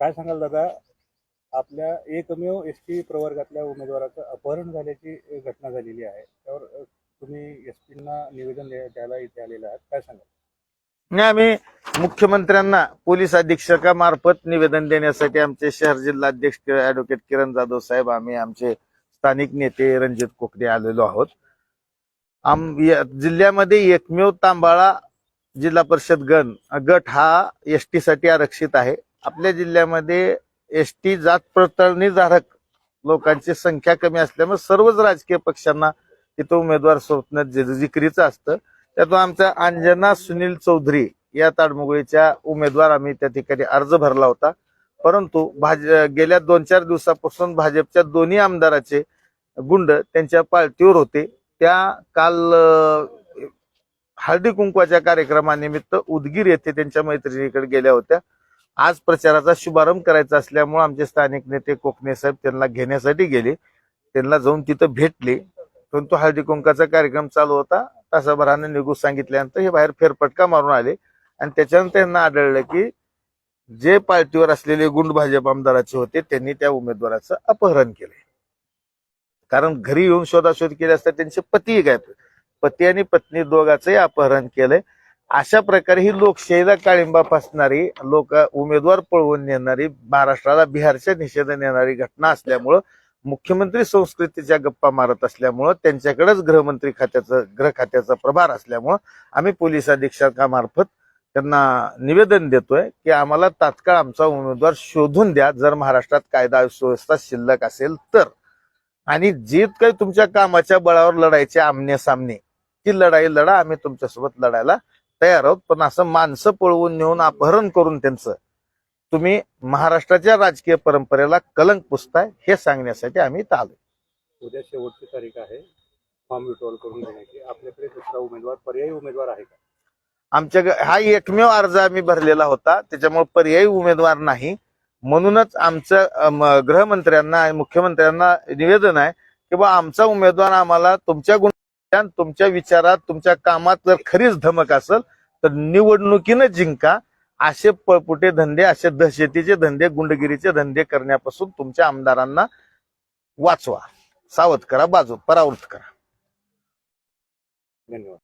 काय सांगाल दादा? आपल्या एकमेव एस टी प्रवर्गातल्या उमेदवाराचं अपहरण झाल्याची घटना झालेली आहे. त्यावर तुम्ही एस पींना निवेदन द्यायला इथे आलेले आहात. काय सांगाल? नाही आम्ही मुख्यमंत्र्यांना पोलीस अधीक्षकामार्फत निवेदन देण्यासाठी आमचे शहर जिल्हा अध्यक्ष ऍडव्होकेट किरण जाधव साहेब आम्ही आमचे स्थानिक नेते रणजित कोकडे आलेलो आहोत. आम जिल्ह्यामध्ये एकमेव तांबाळा जिल्हा परिषद गण गट हा एस टी साठी आरक्षित आहे. आपल्या जिल्ह्यामध्ये एस टी जात पडताळणीधारक लोकांची संख्या कमी असल्यामुळे सर्वच राजकीय पक्षांना तिथं उमेदवार स्वप्न जिकरीचं असतं. त्यातून आमच्या अंजना सुनील चौधरी या ताडमुगळीच्या उमेदवार आम्ही त्या ठिकाणी अर्ज भरला होता. परंतु भाज गेल्या दोन चार दिवसापासून भाजपच्या दोन्ही आमदाराचे गुंड त्यांच्या पार्टीवर होते. त्या काल हळदी कुंकवाच्या कार्यक्रमानिमित्त उदगीर येथे त्यांच्या मैत्रिणीकडे गेल्या होत्या. आज प्रचाराचा शुभारंभ करायचा असल्यामुळे आमचे स्थानिक नेते कोकणे साहेब त्यांना घेण्यासाठी गेले. त्यांना जाऊन तिथं भेटले. परंतु हळदी कुंकाचा कार्यक्रम चालू होता. तासाभराने निघू सांगितल्यानंतर हे बाहेर फेरफटका मारून आले. आणि त्याच्यानंतर त्यांना आढळलं की जे पार्टीवर असलेले गुंड भाजप आमदाराचे होते त्यांनी त्या उमेदवाराचं अपहरण केले कारण घरी येऊन शोधाशोध केली असता त्यांचे पती एक आहेत पती आणि पत्नी दोघांचंही अपहरण केलंय. अशा प्रकारे ही लोकशाहीला काळिंबा फासणारी लोक उमेदवार पळवून नेणारी महाराष्ट्राला बिहारच्या निषेधन नेणारी घटना असल्यामुळं मुख्यमंत्री संस्कृतीच्या गप्पा मारत असल्यामुळं त्यांच्याकडेच गृहमंत्री खात्याचं गृह खात्याचा प्रभार असल्यामुळं आम्ही पोलीस अधीक्षकामार्फत त्यांना निवेदन देतोय की आम्हाला तात्काळ आमचा उमेदवार शोधून द्या. जर महाराष्ट्रात कायदा सुव्यवस्था शिल्लक असेल तर. आणि जे काही तुमच्या कामाच्या बळावर लढायचे आमने सामने. ती लढाई लढा आम्ही तुमच्यासोबत लढायला तयार आहोत पण असं माणसं पळवून नेऊन अपहरण करून त्यांचं. तुम्ही महाराष्ट्राच्या राजकीय परंपरेला कलंक पुसताय हे सांगण्यासाठी आम्ही इथं उद्या शेवटची तारीख आहे. फॉर्म विड्रॉल करून घेण्याची आपल्याकडे दुसरा उमेदवार पर्यायी उमेदवार आहे का? आमच्या हा एकमेव अर्ज आम्ही भरलेला होता. त्याच्यामुळे पर्यायी उमेदवार नाही. म्हणूनच आमचं अम, गृहमंत्र्यांना आणि मुख्यमंत्र्यांना निवेदन आहे की बा आमचा उमेदवार आम्हाला तुमच्या गुण तुमच्या विचारात तुमच्या कामात जर खरीच धमक असेल तर निवडणुकीनं जिंका. असे पळपुटे धंदे असे दहशतीचे धंदे गुंडगिरीचे धंदे करण्यापासून तुमच्या आमदारांना वाचवा. सावध करा बाजू परावृत करा. धन्यवाद.